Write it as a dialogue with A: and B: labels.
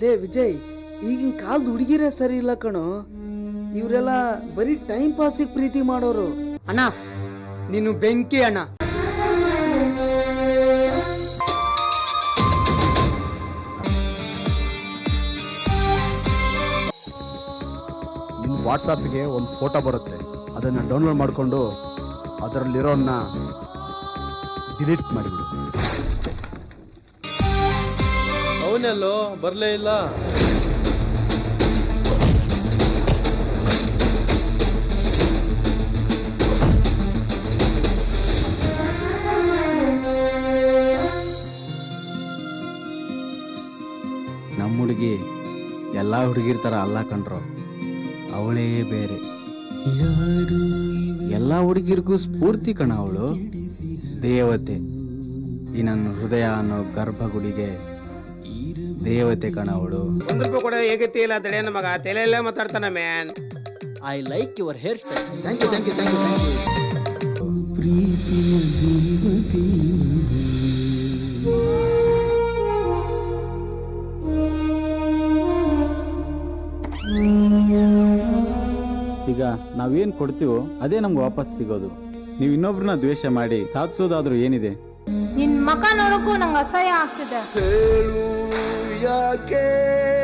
A: ಲೇ ವಿಜಯ್ ಈಗಿನ ಕಾಲದ ಹುಡುಗಿರೇ ಸರಿ ಇಲ್ಲ ಕಣೋ. ಇವರೆಲ್ಲ ಬರೀ ಟೈಮ್ ಪಾಸಿಗೆ ಪ್ರೀತಿ ಮಾಡೋರು.
B: ಅಣ್ಣ ನೀನು ಬೆಂಕಿ ಅಣ್ಣ.
C: ನಿಮ್ಮ ವಾಟ್ಸಾಪ್ಗೆ ಒಂದು ಫೋಟೋ ಬರುತ್ತೆ. ಅದನ್ನು ಡೌನ್ಲೋಡ್ ಮಾಡಿಕೊಂಡು ಅದರಲ್ಲಿರೋನ್ನ ಡಿಲೀಟ್ ಮಾಡಿಬಿಡು.
D: ಅವನೆಲ್ಲೋ ಬರಲೇ ಇಲ್ಲ.
E: ನಮ್ಮ ಹುಡುಗಿ ಎಲ್ಲ ಹುಡುಗಿರ್ ಥರ ಅಲ್ಲ ಕಣ್ರು. ಅವಳೇ ಬೇರೆ. ಎಲ್ಲ ಹುಡುಗಿರಿಗೂ ಸ್ಫೂರ್ತಿ ಕಣ ಅವಳು. ದೇವತೆ. ಈ ನನ್ನ ಹೃದಯ ಅನ್ನೋ ಗರ್ಭಗುಡಿಗೆ ದೇವತೆ ಕಣ ಅವಳು
F: ಒಂದ್ ರೂಪಾಯಿ ಕೂಡ ಹೇಗತಿ ಇಲ್ಲ ತಡೆಯನ ಮಗ ತಲೆಯಲ್ಲೇ ಮಾತಾಡ್ತಾನ man.
B: I like your hair style
A: thank you thank you thank you thank you
G: ಈಗ ನಾವೇನ್ ಕೊಡ್ತೀವೋ ಅದೇ ನಮ್ಗೆ ವಾಪಸ್ ಸಿಗೋದು. ನೀವು ಇನ್ನೊಬ್ರನ್ನ ದ್ವೇಷ ಮಾಡಿ ಸಾಧಿಸೋದಾದ್ರೂ ಏನಿದೆ?
H: ನಿನ್ ಮಕ ನೋಡಕ್ಕೂ ನಂಗೆ ಅಸಹ್ಯ ಆಗ್ತಿದೆ.
A: ಹೇಳು hallelujah again.